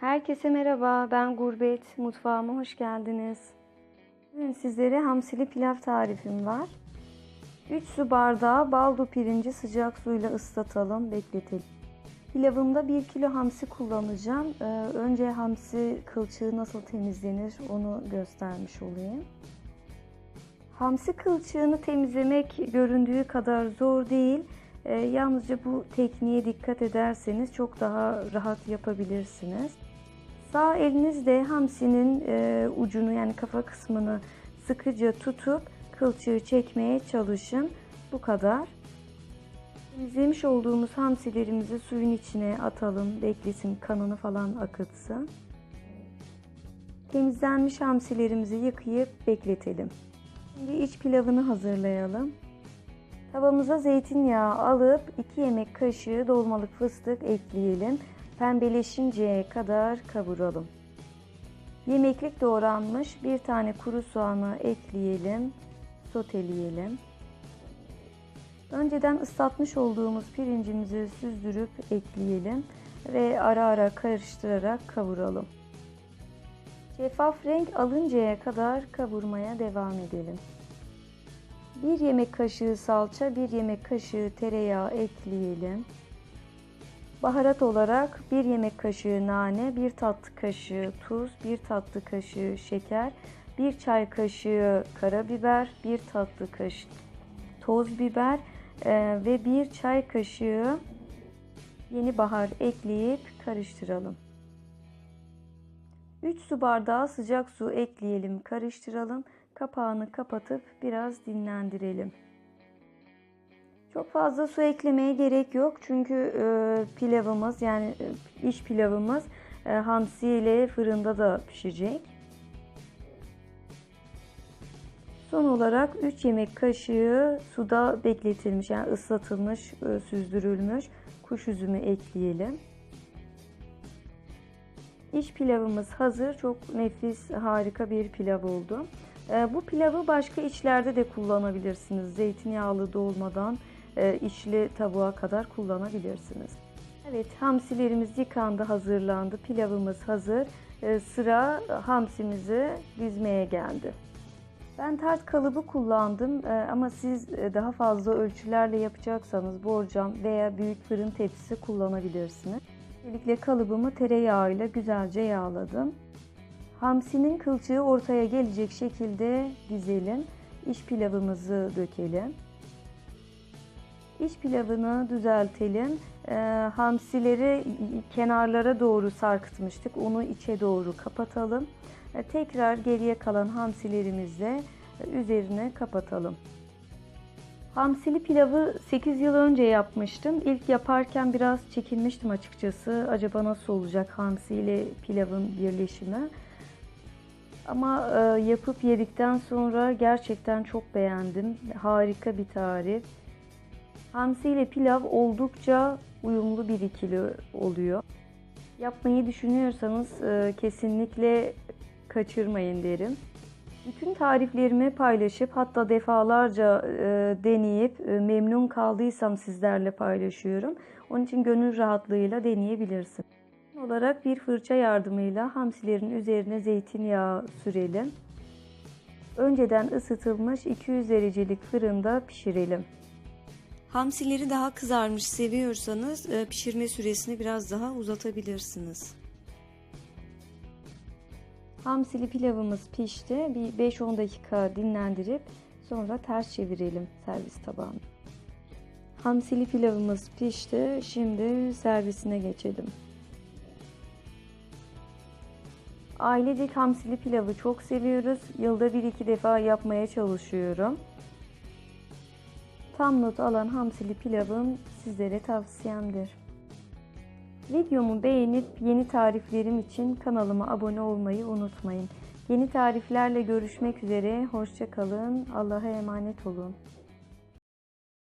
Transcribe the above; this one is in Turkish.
Herkese merhaba, ben Gurbet. Mutfağıma hoş geldiniz. Bugün sizlere hamsili pilav tarifim var. 3 su bardağı baldo pirinci sıcak suyla ıslatalım, bekletelim. Pilavımda 1 kilo hamsi kullanacağım. Ee, önce hamsi kılçığı nasıl temizlenir onu göstermiş olayım. Hamsi kılçığını temizlemek göründüğü kadar zor değil. Ee, yalnızca bu tekniğe dikkat ederseniz çok daha rahat yapabilirsiniz. Sağ elinizle hamsinin e, ucunu yani kafa kısmını sıkıca tutup kılçığı çekmeye çalışın. Bu kadar. Temizlemiş olduğumuz hamsilerimizi suyun içine atalım. Beklesin kanını falan akıtsın. Temizlenmiş hamsilerimizi yıkayıp bekletelim. Şimdi iç pilavını hazırlayalım. Tavamıza zeytinyağı alıp 2 yemek kaşığı dolmalık fıstık ekleyelim. Pembeleşinceye kadar kavuralım. Yemeklik doğranmış bir tane kuru soğanı ekleyelim. Soteleyelim. Önceden ıslatmış olduğumuz pirincimizi süzdürüp ekleyelim ve ara ara karıştırarak kavuralım. Şeffaf renk alıncaya kadar kavurmaya devam edelim. 1 yemek kaşığı salça, 1 yemek kaşığı tereyağı ekleyelim. Baharat olarak 1 yemek kaşığı nane, 1 tatlı kaşığı tuz, 1 tatlı kaşığı şeker, 1 çay kaşığı karabiber, 1 tatlı kaşığı toz biber e, ve 1 çay kaşığı yeni bahar ekleyip karıştıralım. 3 su bardağı sıcak su ekleyelim, karıştıralım. Kapağını kapatıp biraz dinlendirelim. Çok fazla su eklemeye gerek yok çünkü e, pilavımız yani e, iç pilavımız e, hamsi ile fırında da pişecek. Son olarak 3 yemek kaşığı suda bekletilmiş yani ıslatılmış, e, süzdürülmüş kuş üzümü ekleyelim. İç pilavımız hazır. Çok nefis, harika bir pilav oldu. E, bu pilavı başka içlerde de kullanabilirsiniz. Zeytinyağlı dolmadan içli tavuğa kadar kullanabilirsiniz. Evet hamsilerimiz yıkandı hazırlandı pilavımız hazır e, sıra hamsimizi dizmeye geldi. Ben tart kalıbı kullandım e, ama siz daha fazla ölçülerle yapacaksanız borcam veya büyük fırın tepsisi kullanabilirsiniz. Öncelikle kalıbımı tereyağıyla güzelce yağladım. Hamsinin kılçığı ortaya gelecek şekilde dizelim. İç pilavımızı dökelim. İç pilavını düzeltelim. E, hamsileri kenarlara doğru sarkıtmıştık. Onu içe doğru kapatalım. E, tekrar geriye kalan hamsilerimizle üzerine kapatalım. Hamsili pilavı 8 yıl önce yapmıştım. İlk yaparken biraz çekinmiştim açıkçası. Acaba nasıl olacak hamsi ile pilavın birleşimi? Ama e, yapıp yedikten sonra gerçekten çok beğendim. Harika bir tarif. Hamsi ile pilav oldukça uyumlu bir ikili oluyor. Yapmayı düşünüyorsanız e, kesinlikle kaçırmayın derim. Bütün tariflerimi paylaşıp hatta defalarca e, deneyip e, memnun kaldıysam sizlerle paylaşıyorum. Onun için gönül rahatlığıyla deneyebilirsin. olarak bir fırça yardımıyla hamsilerin üzerine zeytinyağı sürelim. Önceden ısıtılmış 200 derecelik fırında pişirelim. Hamsileri daha kızarmış seviyorsanız e, pişirme süresini biraz daha uzatabilirsiniz. Hamsili pilavımız pişti. Bir 5-10 dakika dinlendirip sonra ters çevirelim servis tabağına. Hamsili pilavımız pişti. Şimdi servisine geçelim. Ailecek hamsili pilavı çok seviyoruz. Yılda bir iki defa yapmaya çalışıyorum. Tam not alan hamsili pilavım sizlere tavsiyemdir. Videomu beğenip yeni tariflerim için kanalıma abone olmayı unutmayın. Yeni tariflerle görüşmek üzere. Hoşçakalın. Allah'a emanet olun.